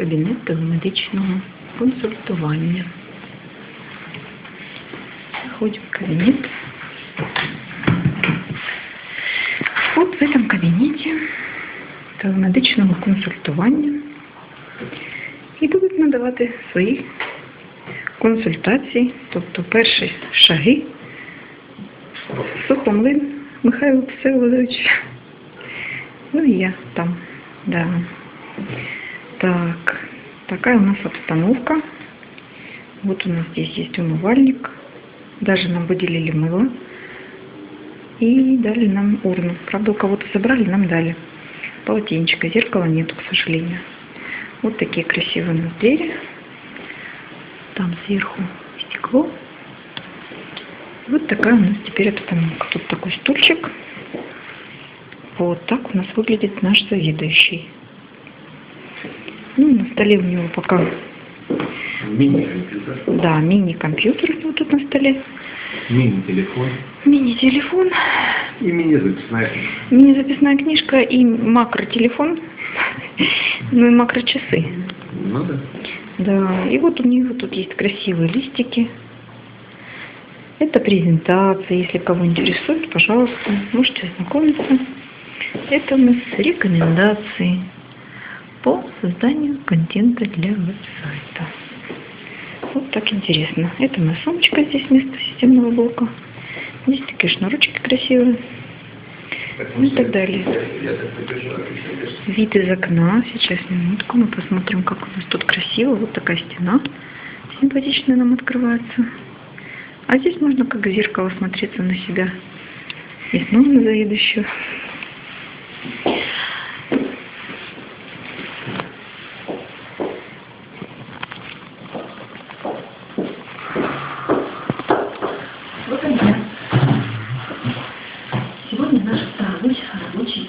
кабінет телемедичного консультування. Заходим в кабинет. Вот в этом кабинете телемедичного консультування і будуть надавати свої консультації, тобто перші шаги. Сухомлин Михайло Всеволодович. Ну и я там, да. Так, такая у нас обстановка. Вот у нас здесь есть умывальник. Даже нам выделили мыло. И дали нам урну. Правда, у кого-то забрали, нам дали. Полотенечко. Зеркала нету, к сожалению. Вот такие красивые у нас двери. Там сверху стекло. Вот такая у нас теперь обстановка. Тут такой стульчик. Вот так у нас выглядит наш заведующий. Ну, на столе у него пока, Мини-компьютер, да, мини-компьютер вот тут на столе, мини-телефон мини-телефон, и мини-записная книжка. мини-записная книжка и макротелефон, ну и макрочасы. Ну да. Да, и вот у него тут есть красивые листики. Это презентация, если кого интересует, пожалуйста, можете ознакомиться. Это у нас рекомендации по созданию контента для веб-сайта. Вот так интересно. Это у нас сумочка здесь вместо системного блока. Здесь такие шнурочки красивые. Ну и так далее. Побежал, Вид из окна. Сейчас минутку мы посмотрим, как у нас тут красиво. Вот такая стена симпатичная нам открывается. А здесь можно как зеркало смотреться на себя. И снова на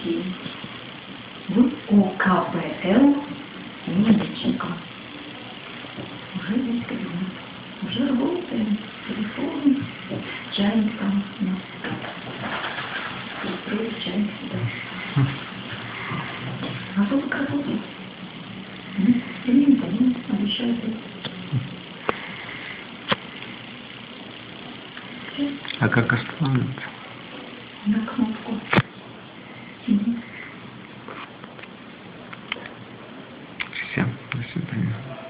день в ОКБЛ медичника. Уже есть кабинет. Уже работаем. Телефон, чайник там у нас. Пристроили чайник сюда. Готовы к работе? Один обещает. Всё, А как остановиться? на кнопку. Все, до свидания.